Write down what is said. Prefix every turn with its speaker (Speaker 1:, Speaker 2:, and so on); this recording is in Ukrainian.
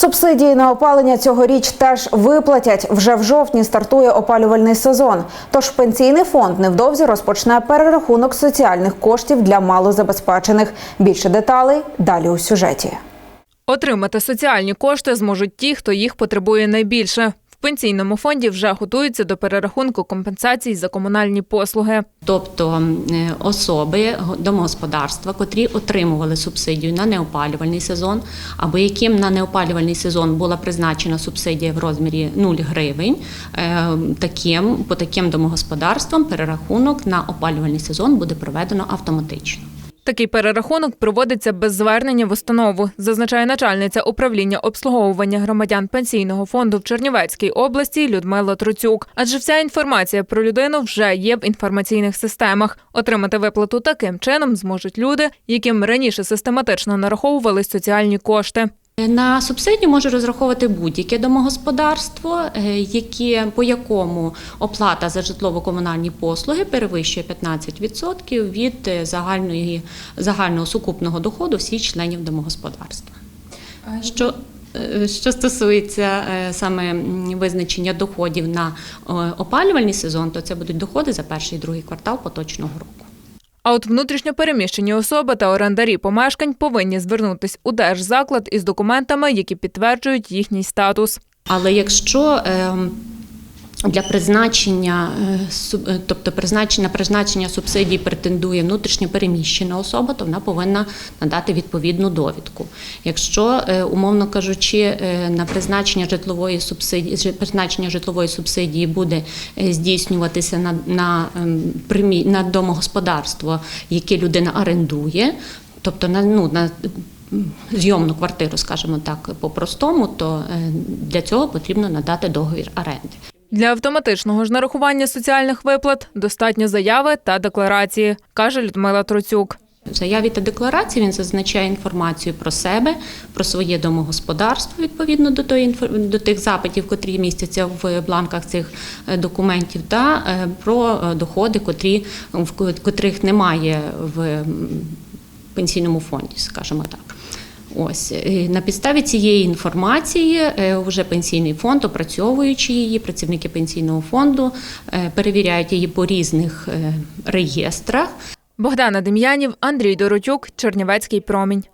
Speaker 1: Субсидії на опалення цьогоріч теж виплатять. Вже в жовтні стартує опалювальний сезон. Тож пенсійний фонд невдовзі розпочне перерахунок соціальних коштів для малозабезпечених. Більше деталей далі у сюжеті.
Speaker 2: Отримати соціальні кошти зможуть ті, хто їх потребує найбільше. Пенсійному фонді вже готуються до перерахунку компенсацій за комунальні послуги.
Speaker 3: Тобто е, особи домогосподарства, котрі отримували субсидію на неопалювальний сезон, або яким на неопалювальний сезон була призначена субсидія в розмірі 0 гривень, е, таким, по таким домогосподарствам перерахунок на опалювальний сезон буде проведено автоматично.
Speaker 2: Такий перерахунок проводиться без звернення в установу, зазначає начальниця управління обслуговування громадян пенсійного фонду в Чернівецькій області Людмила Труцюк. Адже вся інформація про людину вже є в інформаційних системах. Отримати виплату таким чином зможуть люди, яким раніше систематично нараховували соціальні кошти.
Speaker 3: На субсидію може розраховувати будь-яке домогосподарство, е, яке, по якому оплата за житлово-комунальні послуги перевищує 15% від е, загальної, загального сукупного доходу всіх членів домогосподарства. Що, е, що стосується саме визначення доходів на опалювальний сезон, то це будуть доходи за перший і другий квартал поточного року.
Speaker 2: А от внутрішньопереміщені особи та орендарі помешкань повинні звернутись у держзаклад із документами, які підтверджують їхній статус.
Speaker 3: Але якщо ем, для призначення, е, е, тобто призначення призначення субсидій претендує внутрішньо переміщена особа, то вона повинна надати відповідну довідку. Якщо, е, умовно кажучи, на призначення житлової субсидії призначення житлової субсидії буде здійснюватися на, на, ем, на домогосподарство, яке людина орендує, тобто на ну на зйомну квартиру, скажімо так, по-простому, то для цього потрібно надати договір оренди.
Speaker 2: Для автоматичного ж нарахування соціальних виплат достатньо заяви та декларації, каже Людмила Троцюк.
Speaker 3: В заяві та декларації він зазначає інформацію про себе, про своє домогосподарство відповідно до тої до тих запитів, котрі містяться в бланках цих е, документів, та е, про е, доходи, котрі в котрих немає в пенсійному фонді, скажімо так. Ось е, на підставі цієї інформації е, вже пенсійний фонд, опрацьовуючи її, працівники пенсійного фонду е, перевіряють її по різних реєстрах.
Speaker 2: Богдана Дем'янів, Андрій Доротюк, Чернівецький промінь.